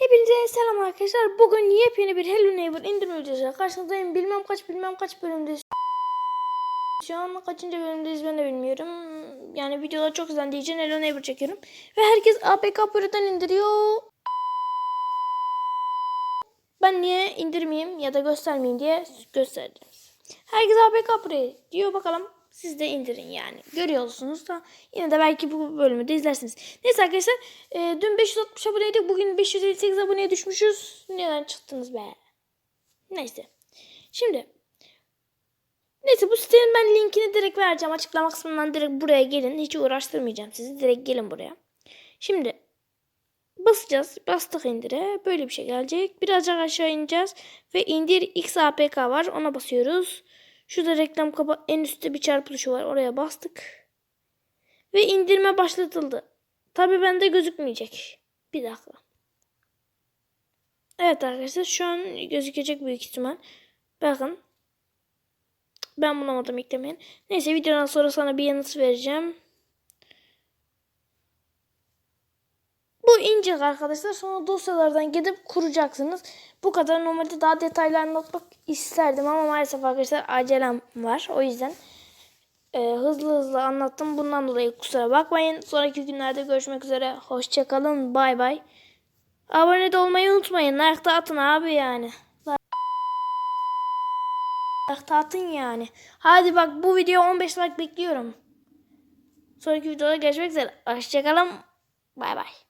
Hepinize selam arkadaşlar. Bugün yepyeni bir Hello Neighbor indirme videosu. Karşınızdayım. Bilmem kaç bilmem kaç bölümdeyiz. Şu an kaçıncı bölümdeyiz ben de bilmiyorum. Yani videolar çok izlendiği için Hello Neighbor çekiyorum. Ve herkes APK Pro'dan indiriyor. Ben niye indirmeyeyim ya da göstermeyeyim diye gösterdim. Herkes APK Pro diyor bakalım. Siz de indirin yani. Görüyorsunuz da yine de belki bu bölümü de izlersiniz. Neyse arkadaşlar e, dün 560 aboneydik. Bugün 558 aboneye düşmüşüz. Neden çıktınız be? Neyse. Şimdi Neyse bu sitenin ben linkini direkt vereceğim. Açıklama kısmından direkt buraya gelin. Hiç uğraştırmayacağım sizi. Direkt gelin buraya. Şimdi basacağız. Bastık indire. Böyle bir şey gelecek. Birazcık aşağı ineceğiz. Ve indir XAPK var. Ona basıyoruz. Şurada reklam kapa en üstte bir çarpı tuşu var. Oraya bastık. Ve indirme başlatıldı. Tabi bende gözükmeyecek. Bir dakika. Evet arkadaşlar şu an gözükecek büyük ihtimal. Bakın. Ben bulamadım eklemeyin. Neyse videodan sonra sana bir yanıt vereceğim. İnecek arkadaşlar. Sonra dosyalardan gidip kuracaksınız. Bu kadar normalde daha detaylı anlatmak isterdim ama maalesef arkadaşlar acelem var. O yüzden e, hızlı hızlı anlattım. Bundan dolayı kusura bakmayın. Sonraki günlerde görüşmek üzere. Hoşçakalın. Bay bay. Abone de olmayı unutmayın. Like atın abi yani. Like atın yani. Hadi bak bu video 15 like bekliyorum. Sonraki videoda görüşmek üzere. Hoşçakalın. Bay bay.